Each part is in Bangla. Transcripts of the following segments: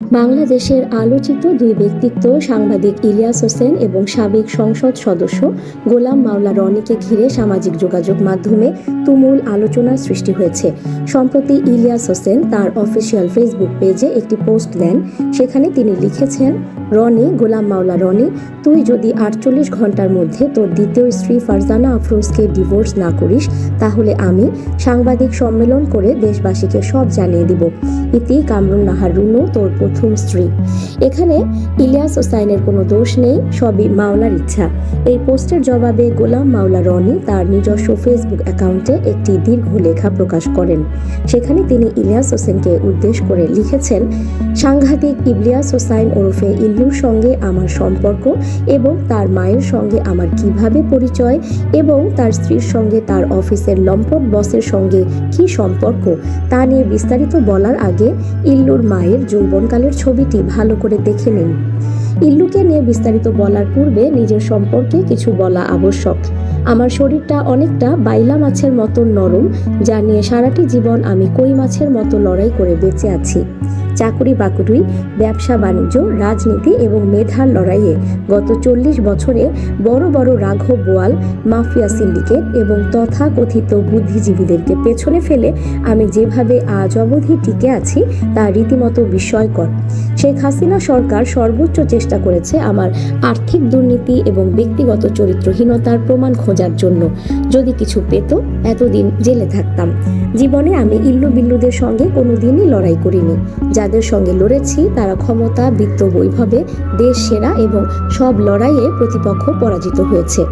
বাংলাদেশের আলোচিত দুই ব্যক্তিত্ব সাংবাদিক ইলিয়াস হোসেন এবং সাবেক সংসদ সদস্য গোলাম মাওলা রনিকে ঘিরে সামাজিক যোগাযোগ মাধ্যমে তুমুল আলোচনা সৃষ্টি হয়েছে। সম্প্রতি ইলিয়াস হোসেন তার অফিসিয়াল ফেসবুক পেজে একটি পোস্ট দেন, সেখানে তিনি লিখেছেন রনি, গোলাম মাওলা রনি, তুই যদি আটচল্লিশ ঘণ্টার মধ্যে তোর দ্বিতীয় স্ত্রী ফারজানা আফরোজকে ডিভোর্স না করিস, তাহলে আমি সাংবাদিক সম্মেলন করে দেশবাসীকে সব জানিয়ে দিব। ইতি কামরুন নাহার রুনু, তোর প্রথম স্ত্রী। এখানে ইলিয়াস হোসাইনের কোনো দোষ নেই, সবই মাওলার ইচ্ছা। এই পোস্টের জবাবে গোলাম মাওলা রনি তার নিজস্ব ফেসবুক অ্যাকাউন্টে একটি দীর্ঘ লেখা প্রকাশ করেন। সেখানে তিনি ইলিয়াস হোসেনকে উদ্দেশ করে লিখেছেন, সাংঘাতিক ইবলিয়াস হোসাইন ওরফে ইল্লুর সঙ্গে আমার সম্পর্ক এবং তার মায়ের সঙ্গে আমার কীভাবে পরিচয় এবং তার স্ত্রীর সঙ্গে তার অফিসের লম্পট বসের সঙ্গে কি সম্পর্ক তা নিয়ে বিস্তারিত বলার আগে ইল্লুর মায়ের যৌবনকালের ছবিটি ভালো করে দেখে নিন। ইল্লুকে নিয়ে বিস্তারিত বলার পূর্বে নিজের সম্পর্কে কিছু বলা আবশ্যক। আমার শরীরটা অনেকটা বাইলা মাছের মতো নরম, যা নিয়ে সারাটি জীবন আমি কই মাছের মতো লড়াই করে বেঁচে আছি। চাকুরি বাকুরি, ব্যবসা বাণিজ্য, রাজনীতি এবং মেধার লড়াইয়ে গত চল্লিশ বছরে বড় বড় রাঘব বোয়াল, মাফিয়া সিন্ডিকেট এবং তথাকথিত বুদ্ধিজীবীদেরকে পেছনে ফেলে আমি যেভাবে আজ অবধি টিকে আছি, তা রীতিমতো বিস্ময়কর। শেখ হাসিনা সরকার সর্বোচ্চ চেষ্টা করেছে আমার আর্থিক দুর্নীতি এবং ব্যক্তিগত চরিত্রহীনতার প্রমাণ খোঁজার জন্য। যদি কিছু পেত, এতদিন জেলে থাকতাম। জীবনে আমি ইল্লু বিল্লুদের সঙ্গে কোনো দিনই লড়াই করিনি যাদের সঙ্গে লড়েছি, তারা ক্ষমতা, বৃত্ত, বৈভবে, দেশ সেরা এবং সব লড়াইয়ে প্রতিপক্ষ পরাজিত হয়েছে।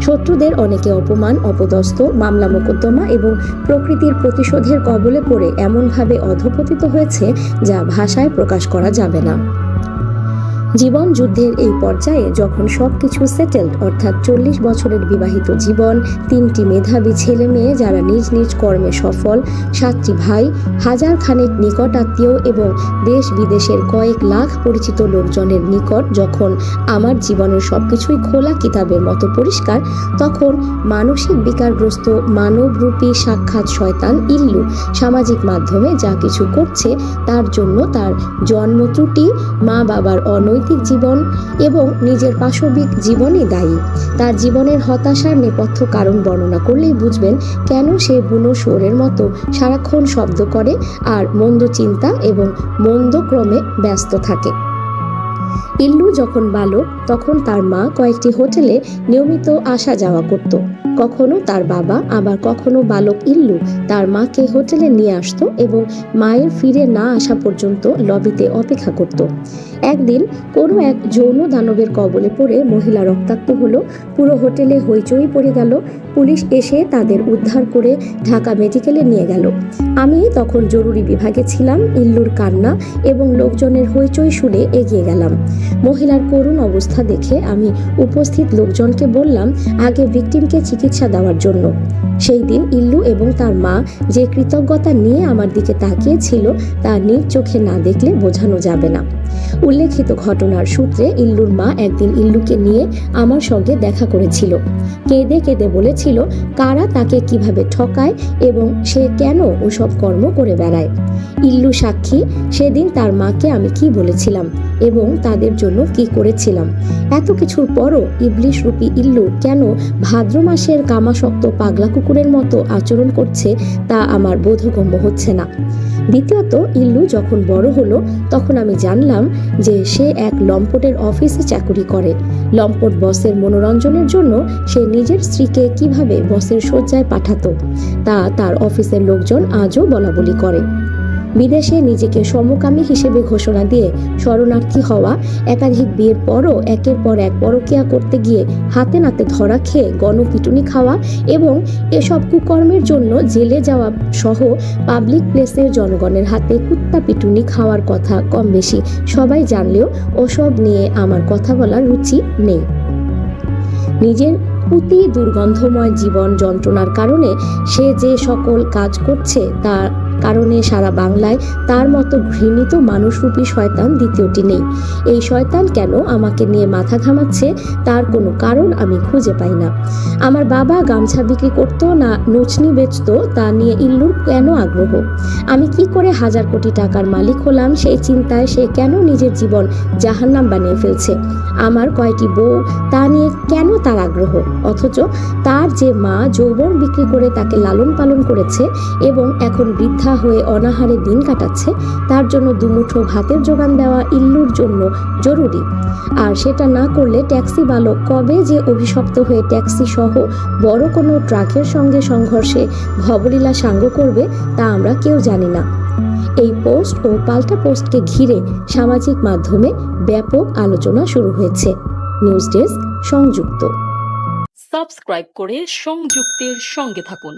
শত্রুদের অনেকে অপমান, অপদস্থ, মামলা মোকদ্দমা এবং প্রকৃতির প্রতিশোধের কবলে পড়ে এমনভাবে অধপতিত হয়েছে যা ভাষায় প্রকাশ করা যাবে না। জীবন যুদ্ধের এই পর্যায়ে যখন সবকিছু সেটেলড অর্থাৎ চল্লিশ বছরের বিবাহিত জীবন, তিনটি মেধাবী ছেলে মেয়ে যারা নিজ নিজ কর্মে সফল, সাতটি ভাই হাজার খানেক নিকট আত্মীয় এবং দেশ বিদেশের কয়েক লাখ পরিচিত লোকজনের নিকট যখন আমার জীবনের সবকিছুই খোলা কিতাবের মতো পরিষ্কার, তখন মানসিক বিকারগ্রস্ত মানবরূপী সাক্ষাৎ শয়তান ইল্লু সামাজিক মাধ্যমে যা কিছু করছে, তার জন্য তার জন্ম ত্রুটি মা বাবার অনৈতিক জীবন এবং নিজের পাশবিক জীবনই দায়ী। তার জীবনের হতাশার নেপথ্য কারণ বর্ণনা করলেই বুঝবেন কেন সে বুনো শোরের মতো সারাক্ষণ শব্দ করে আর মন্দ চিন্তা এবং মন্দ ক্রমে ব্যস্ত থাকে। ইল্লু যখন বালক, তখন তার মা কয়েকটি হোটেলে নিয়মিত আসা যাওয়া করত। কখনো তার বাবা, আবার কখনো বালক ইল্লু তার মাকে হোটেলে নিয়ে আসতো এবং মায়ের ফিরে না আসা পর্যন্ত লবিতে অপেক্ষা করত। একদিন কোনো এক যৌন দানবের কবলে পড়ে মহিলা রক্তাক্ত হলো, পুরো হোটেলে হইচই পড়ে গেল, পুলিশ এসে তাদের উদ্ধার করে ঢাকা মেডিকেলে নিয়ে গেল। আমি তখন জরুরি বিভাগে ছিলাম, ইল্লুর কান্না এবং লোকজনের হইচই শুনে এগিয়ে গেলাম। মহিলার করুণ অবস্থা দেখে আমি উপস্থিত লোকজনকে বললাম, আগে ভিকটিমকে চিকিৎসা দেওয়ার জন্য। সেই দিন ইল্লু এবং তার মা যে কৃতজ্ঞতা নিয়ে আমার দিকে তাকিয়েছিল তা নিজ চোখে না দেখলে বোঝানো যাবে না। উল্লেখিত ঘটনার সূত্রে ইল্লুর মা একদিন ইল্লুকে নিয়ে আমার সঙ্গে দেখা করেছিল। কেঁদে কেঁদে বলেছিল, কারা তাকে কীভাবে ঠকায় এবং সে কেন ওসব কর্ম করে বেড়ায়? ইল্লু সাক্ষী, সেদিন তার মাকে আমি কি বলেছিলাম এবং তাদের জন্য কি করেছিলাম? এত কিছুর পরও ইবলিশ রূপী ইল্লু কেন ভাদ্র মাসের কামাশক্ত পাগলা কুকুরের মতো আচরণ করছে তা আমার বোধগম্য হচ্ছে না। দ্বিতীয়ত, ইল্লু যখন বড় হলো, তখন আমি জানলাম যে সে এক লম্পটের অফিসে চাকুরি করে। লম্পট বসের মনোরঞ্জনের জন্য সে নিজের স্ত্রীকে কীভাবে বসের শয্যায় পাঠাতো, তা তার অফিসের লোকজন আজও বলাবলি করে। বিদেশে নিজেকে সমকামী হিসেবে ঘোষণা দিয়ে শরণার্থী হওয়া, একাধিক বিয়ের পরও একের পর এক পরকিয়া করতে গিয়ে হাতে নাতে ধরা খেয়ে গণপিটুনি খাওয়া এবং এসব কুকর্মের জন্য জেলে যাওয়া সহ পাবলিক প্লেসের জনগণের হাতে কুত্তা পিটুনি খাওয়ার কথা কম বেশি। সবাই জানলেও ওসব নিয়ে আমার কথা বলার রুচি নেই। নিজের অতি দুর্গন্ধময় জীবন যন্ত্রণার কারণে সে যে সকল কাজ করছে, তা কারণে সারা বাংলায় তার মতো ঘৃণিত মানুষরূপী শয়তান দ্বিতীয়টি নেই। এই শয়তান কেন আমাকে নিয়ে মাথা ঘামাচ্ছে তার কোনো কারণ আমি খুঁজে পাই না। আমার বাবা গামছা বিক্রি করতো না নচনি বেচতো, তা নিয়ে ইল্লুর কেন আগ্রহ? আমি কি করে হাজার কোটি টাকার মালিক হলাম সেই চিন্তায় সে কেন নিজের জীবন জাহান্নাম বানিয়ে ফেলছে? আমার কয়টি বউ, তা নিয়ে কেন তার আগ্রহ? অথচ তার যে মা যৌবন বিক্রি করে তাকে লালন পালন করেছে এবং এখন বৃদ্ধা হয়ে অনাহারে দিন কাটাচ্ছে, তার জন্য দুমুঠো ভাতের যোগান দেওয়া ইল্লুর জন্য জরুরি। আর সেটা না করলে ট্যাক্সি বালক কবে যে অভিশপ্ত হয়ে ট্যাক্সি সহ বড় কোনো ট্রাকের সঙ্গে সংঘর্ষে ভবলীলা সাঙ্গ করবে তা আমরা কেউ জানি না। এই পোস্ট ও পাল্টা পোস্টকে ঘিরে সামাজিক মাধ্যমে ব্যাপক আলোচনা শুরু হয়েছে। নিউজ ডেস্ক সংযুক্ত। সাবস্ক্রাইব করে সংযুক্তের সঙ্গে থাকুন।